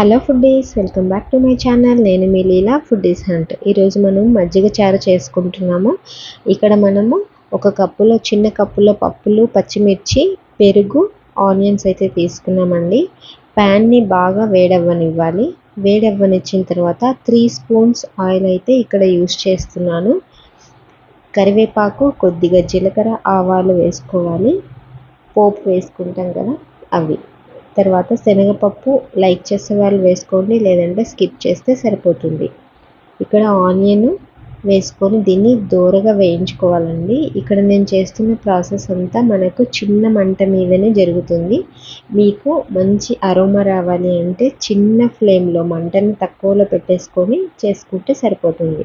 Hello foodies welcome back to my channel. నేను మీ లీలా foodies hunt. ఈరోజు మనం మజ్జిగ చారు చేసుకుంటున్నాము. ఇక్కడ మనము ఒక కప్పులో చిన్న కప్పులో పప్పులు పచ్చిమిర్చి పెరుగు ఆనియన్స్ అయితే తీసుకున్నామండి. ప్యాన్ని బాగా వేడవ్వనివ్వాలి. వేడవ్వనిచ్చిన తర్వాత త్రీ స్పూన్స్ ఆయిల్ అయితే ఇక్కడ యూస్ చేస్తున్నాను. కరివేపాకు కొద్దిగా జీలకర్ర ఆవాలు వేసుకోవాలి. పోపు వేసుకుంటాం కదా అవి. తర్వాత శనగపప్పు లైక్ చేసే వాళ్ళు వేసుకోండి లేదంటే స్కిప్ చేస్తే సరిపోతుంది. ఇక్కడ ఆనియన్ వేసుకొని దీన్ని దూరగా వేయించుకోవాలండి. ఇక్కడ నేను చేస్తున్న ప్రాసెస్ అంతా మనకు చిన్న మంట మీదనే జరుగుతుంది. మీకు మంచి అరోమా రావాలి అంటే చిన్న ఫ్లేమ్లో మంటని తక్కువలో పెట్టేసుకొని చేసుకుంటే సరిపోతుంది.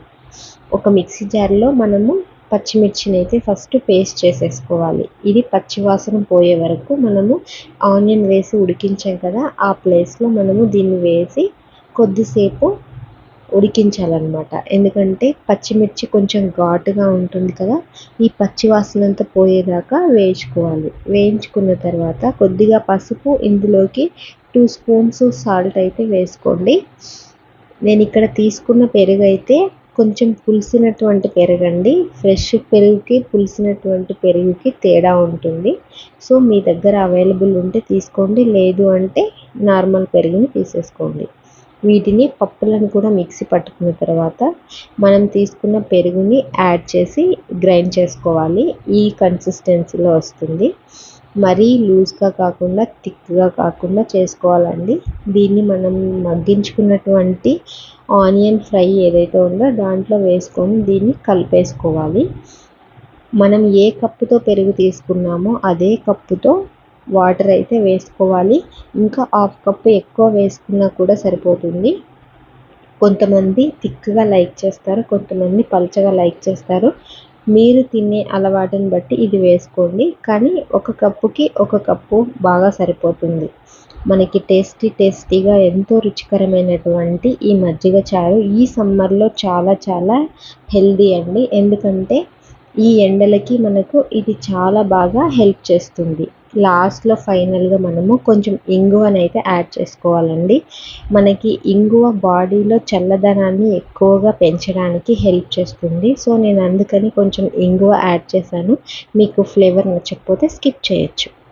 ఒక మిక్సీ జార్లో మనము పచ్చిమిర్చిని అయితే ఫస్ట్ పేస్ట్ చేసేసుకోవాలి. ఇది పచ్చివాసన పోయే వరకు మనము ఆనియన్ వేసి ఉడికించాం కదా ఆ ప్లేస్లో మనము దీన్ని వేసి కొద్దిసేపు ఉడికించాలన్నమాట. ఎందుకంటే పచ్చిమిర్చి కొంచెం ఘాటుగా ఉంటుంది కదా ఈ పచ్చివాసనంతా పోయేదాకా వేయించుకోవాలి. వేయించుకున్న తర్వాత కొద్దిగా పసుపు ఇందులోకి టూ స్పూన్స్ సాల్ట్ అయితే వేసుకోండి. నేను ఇక్కడ తీసుకున్న పెరుగు అయితే కొంచెం పులిసినటువంటి పెరగండి. ఫ్రెష్ పెరుగుకి పులిసినటువంటి పెరుగుకి తేడా ఉంటుంది. సో మీ దగ్గర అవైలబుల్ ఉంటే తీసుకోండి. లేదు అంటే నార్మల్ పెరుగుని తీసేసుకోండి. వీటిని పప్పులను కూడా మిక్సీ పట్టుకున్న తర్వాత మనం తీసుకున్న పెరుగుని యాడ్ చేసి గ్రైండ్ చేసుకోవాలి. ఈ కన్సిస్టెన్సీలో వస్తుంది. మరీ లూజ్గా కాకుండా థిక్గా కాకుండా చేసుకోవాలండి. దీన్ని మనం మగ్గించుకున్నటువంటి ఆనియన్ ఫ్రై ఏదైతే ఉందో దాంట్లో వేసుకొని దీన్ని కలిపేసుకోవాలి. మనం ఏ కప్పుతో పెరుగు తీసుకున్నామో అదే కప్పుతో వాటర్ అయితే వేసుకోవాలి. ఇంకా హాఫ్ కప్పు ఎక్కువ వేసుకున్నా కూడా సరిపోతుంది. కొంతమంది థిక్గా లైక్ చేస్తారు కొంతమంది పల్చగా లైక్ చేస్తారు. మీరు తినే అలవాటుని బట్టి ఇది వేసుకోండి. కానీ ఒక కప్పుకి ఒక కప్పు బాగా సరిపోతుంది. మనకి టేస్టీ టేస్టీగా ఎంతో రుచికరమైనటువంటి ఈ మజ్జిగ చారు ఈ సమ్మర్లో చాలా చాలా హెల్దీ అండి. ఎందుకంటే ఈ ఎండలకి మనకు ఇది చాలా బాగా హెల్ప్ చేస్తుంది. లాస్ట్లో ఫైనల్గా మనము కొంచెం ఇంగువని అయితే యాడ్ చేసుకోవాలండి. మనకి ఇంగువ బాడీలో చల్లదనాన్ని ఎక్కువగా పెంచడానికి హెల్ప్ చేస్తుంది. సో నేను అందుకని కొంచెం ఇంగువ యాడ్ చేశాను. మీకు ఫ్లేవర్ నచ్చకపోతే స్కిప్ చేయొచ్చు.